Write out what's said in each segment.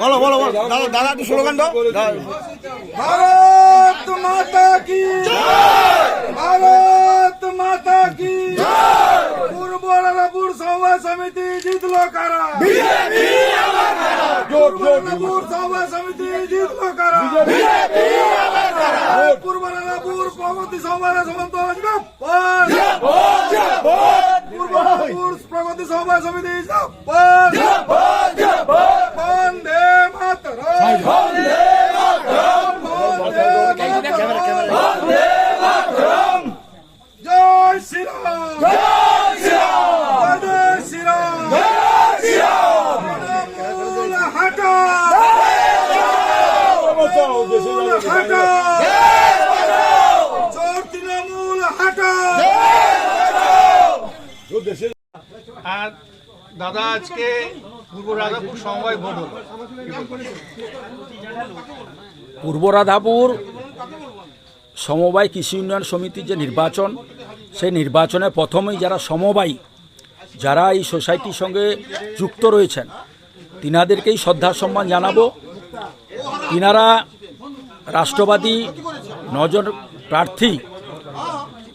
বলো বলো বলো। দাদা দাদা একটু স্লোগান দাও। ভারত মাতা কি? ভারত মাতা কি? পূর্ব রানাপুর সভা সমিতি জিতলো কারা? पूर्वनापूर समन्वय समिती जिंकलो करा पूर्वनापूर प्रगती समन्वय समिती पूर्वनापूर प्रगती समन्वय समिती वंदे मातरम দাদা আজকে পূর্ব রাধাপুর সমবায় ভোট হলো পূর্ব রাধাপুর সমবায় কৃষি উন্নয়ন সমিতির যে নির্বাচন, সেই নির্বাচনে প্রথমেই যারা সমবায়ী, যারা এই সোসাইটির সঙ্গে যুক্ত রয়েছেন, তিনাদেরকেই শ্রদ্ধা সম্মান জানাব। তিনারা রাষ্ট্রবাদী নজন প্রার্থী,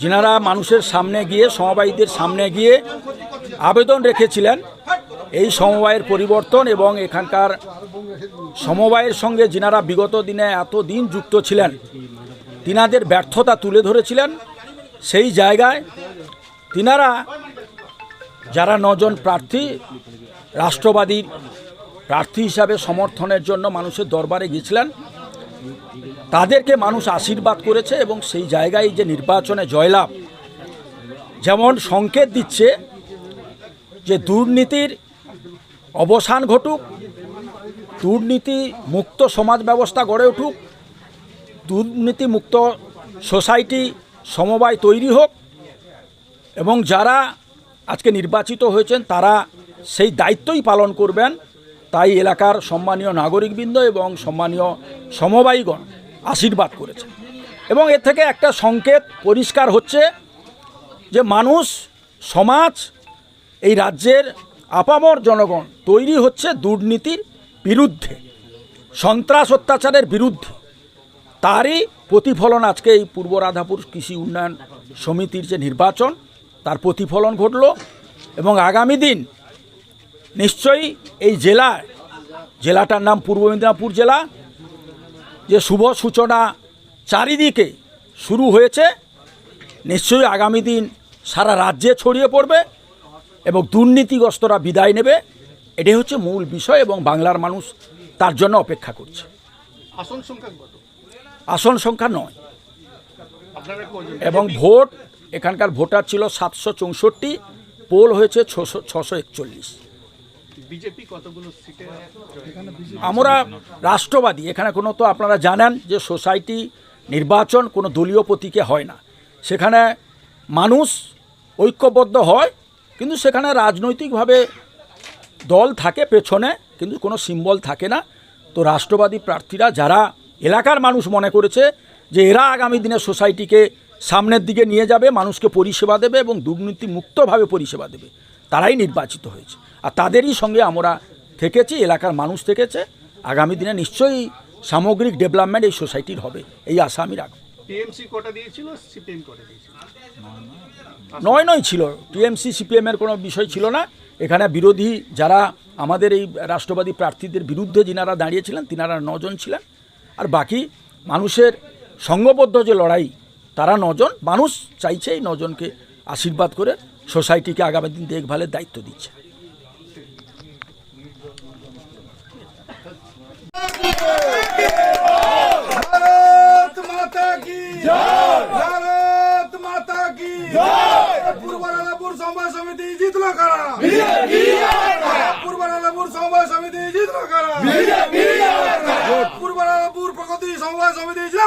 যিনারা মানুষের সামনে গিয়ে, সমবায়ীদের সামনে গিয়ে আবেদন রেখেছিলেন এই সমবায়ের পরিবর্তন এবং এখানকার সমবায়ের সঙ্গে যিনারা বিগত দিনে এত দিন যুক্ত ছিলেন, তিনাদের ব্যর্থতা তুলে ধরেছিলেন। সেই জায়গায় তিনারা যারা নজন প্রার্থী, রাষ্ট্রবাদী প্রার্থী হিসাবে সমর্থনের জন্য মানুষের দরবারে গিয়েছিলেন, তাদেরকে মানুষ আশীর্বাদ করেছে এবং সেই জায়গায় যে নির্বাচনে জয়লাভ, যেমন সংকেত দিচ্ছে যে দুর্নীতির অবসান ঘটুক, দুর্নীতি মুক্ত সমাজ ব্যবস্থা গড়ে উঠুক, দুর্নীতি মুক্ত সোসাইটি সমবায় তৈরি হোক এবং যারা আজকে নির্বাচিত হয়েছেন তারা সেই দায়িত্বই পালন করবেন, তাই এলাকার সম্মানীয় নাগরিকবৃন্দ এবং সম্মানীয় সমবায়ীগণ আশীর্বাদ করেছে এবং এর থেকে একটা সংকেত পরিষ্কার হচ্ছে যে মানুষ, সমাজ এই রাজ্যের আপামর জনগণ তৈরি হচ্ছে দুর্নীতির বিরুদ্ধে, সন্ত্রাস অত্যাচারের বিরুদ্ধে। তারই প্রতিফলন আজকে এই পূর্ব রাধাপুর কৃষি উন্নয়ন সমিতির যে নির্বাচন, তার প্রতিফলন ঘটল এবং আগামী দিন নিশ্চয়ই এই জেলায়, জেলাটার নাম পূর্ব মেদিনীপুর জেলা, যে শুভ সূচনা চারিদিকে শুরু হয়েছে, নিশ্চয়ই আগামী দিন সারা রাজ্যে ছড়িয়ে পড়বে। এবং দুর্নীতিগ্রস্তরা বিদায় নেবে এটাই হচ্ছে মূল বিষয় এবং বাংলার মানুষ তার জন্য অপেক্ষা করছে। আসন সংখ্যা আসন সংখ্যা নয়। এবং ভোট এখানকার ভোটার ছিল সাতশো চৌষট্টি পোল হয়েছে ছশো ছশো একচল্লিশ। আমরা রাষ্ট্রবাদী এখানে কোনো তো আপনারা জানেন যে সোসাইটি নির্বাচন কোনো দলীয় প্রতীকে হয় না। সেখানে মানুষ ঐক্যবদ্ধ হয় কিন্তু সেখানে রাজনৈতিকভাবে দল থাকে পেছনে কিন্তু কোনো সিম্বল থাকে না। তো রাষ্ট্রবাদী প্রার্থীরা যারা এলাকার মানুষ মনে করেছে যে এরা আগামী দিনে সোসাইটিকে সামনের দিকে নিয়ে যাবে মানুষকে পরিষেবা দেবে এবং দুর্নীতি মুক্তভাবে পরিষেবা দেবে তারাই নির্বাচিত হয়েছে। আর তাদেরই সঙ্গে আমরা থেকেছি এলাকার মানুষ থেকেছে। আগামী দিনে নিশ্চয়ই সামগ্রিক ডেভেলপমেন্ট এই সোসাইটির হবে এই আশা আমি রাখব। টিএমসি কোটা দিয়েছিল? সিপিএম কোটা দিয়েছিল? নয় নয় ছিল। টিএমসি সিপিএমের কোনো বিষয় ছিল না। এখানে বিরোধী যারা আমাদের এই রাষ্ট্রবাদী প্রার্থীদের বিরুদ্ধে যিনারা দাঁড়িয়েছিলেন, তিনারা নজন ছিলেন। আর বাকি মানুষের সঙ্গবদ্ধ যে লড়াই, তারা নজন, মানুষ চাইছে এই নজনকে আশীর্বাদ করে সোসাইটিকে আগামী দিন দেখভালের দায়িত্ব দিচ্ছে। ভারত মাতা কি জয়! সমিতি জিতলো কারা? পূর্ব আলাপুর সমবায় সমিতি জিতলো কারা? পূর্ব আলাপুর প্রগতি সমবায় সমিতি জিতলো।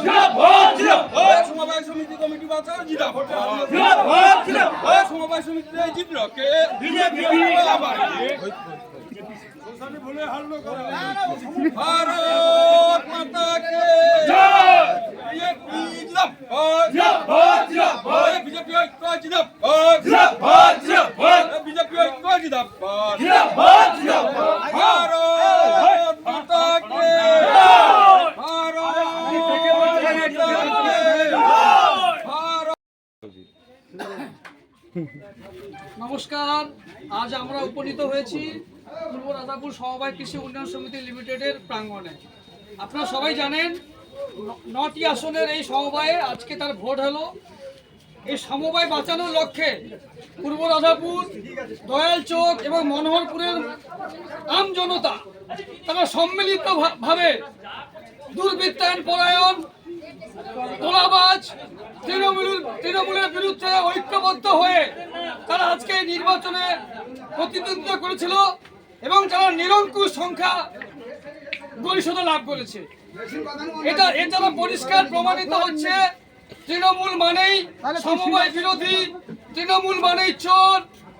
জিন্দাবাদ। জিন্দাবাদ। সমাজবাদ সমিতি জিতরকে বিজেপি। ভারত মাতা কে জয় বিজেপি জিন্দাবাদ জিন্দাবাদ জিন্দাবাদ বিজেপি ঐক্য নমস্কার, আজ আমরা উপনীত হয়েছি পূর্ব রাধাপুর সমবায় কৃষি উন্নয়ন সমিতি লিমিটেডের প্রাঙ্গণে। আপনারা সবাই জানেন নটি আসনের এই সমবায়ে আজকে তার ভোট হলো। এই সমবায় বাঁচানোর লক্ষ্যে পূর্ব রাধাপুর দয়াল চোখ এবং মনোহরপুরের আম জনতা তারা সম্মিলিত ভাবে দুর্বৃত্তায়ন, পরায়ণ তোলাবাজ তৃণমূল, তৃণমূলের বিরুদ্ধে ঐক্যবদ্ধ হয়ে তারা আজকে নির্বাচনে প্রতিদ্বন্দ্বিতা করেছিল এবং তারা নিরঙ্কুশ সংখ্যা গরিষ্ঠতা লাভ করেছে। এটা এর দ্বারা পরিষ্কার প্রমাণিত হচ্ছে তৃণমূল মানেই সমবায় বিরোধী তৃণমূল মানেই চোর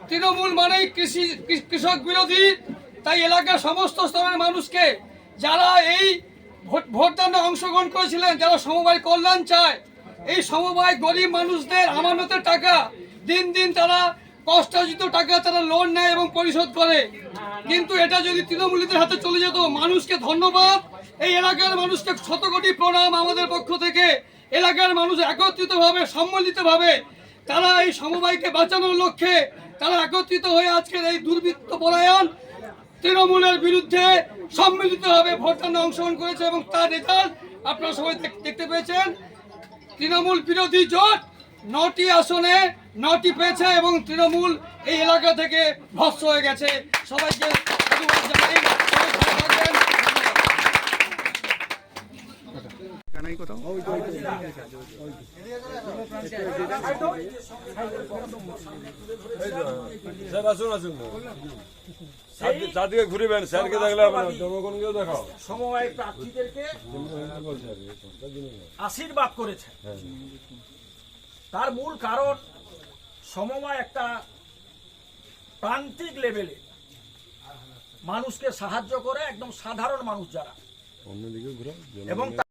তৃণমূল মানেই কৃষি কৃষক বিরোধী। তাই এলাকার সমস্ত স্তরের মানুষকে যারা এই ভোট ভোটদানে অংশগ্রহণ করেছিলেন যারা সমবায় কল্যাণ চায় এই সমবায় গরিব মানুষদের আমানতের টাকা দিন দিন তারা কষ্টার্জিত টাকা তারা লোন নেয় এবং পরিশোধ করে। কিন্তু এটা যদি তৃণমূলীদের হাতে চলে যেত মানুষকে ধন্যবাদ। এই এলাকার মানুষকে শত কোটি প্রণাম আমাদের পক্ষ থেকে। এলাকার মানুষ একত্রিতভাবে, সম্মিলিতভাবে তারা এই সমবায়কে বাঁচানোর লক্ষ্যে তারা একত্রিত হয়ে আজকের এই দুর্বৃত্ত পলায়ন তৃণমূলের বিরুদ্ধে সম্মিলিতভাবে ভোটদানে অংশগ্রহণ করেছে এবং তার রেজাল্ট আপনারা সবাই দেখতে পেয়েছেন। তৃণমূল বিরোধী জোট নটি আসনে নটি পেয়েছে এবং তৃণমূল এই এলাকা থেকে ভস্ম হয়ে গেছে। সবাইকে ধন্যবাদ জানাই সবাই ভালো থাকবেন ধন্যবাদ। স্যার আসুন আসুন। চারদিকে ঘুরিবেন। স্যারকে দেখলে জনগণকেও দেখাও। সমবায় প্রার্থীদেরকে আশীর্বাদ করেছে। তার মূল কারণ সমবায় একটা প্রান্তিক লেভেলে মানুষকে সাহায্য করে একদম সাধারণ মানুষ যারা। এবং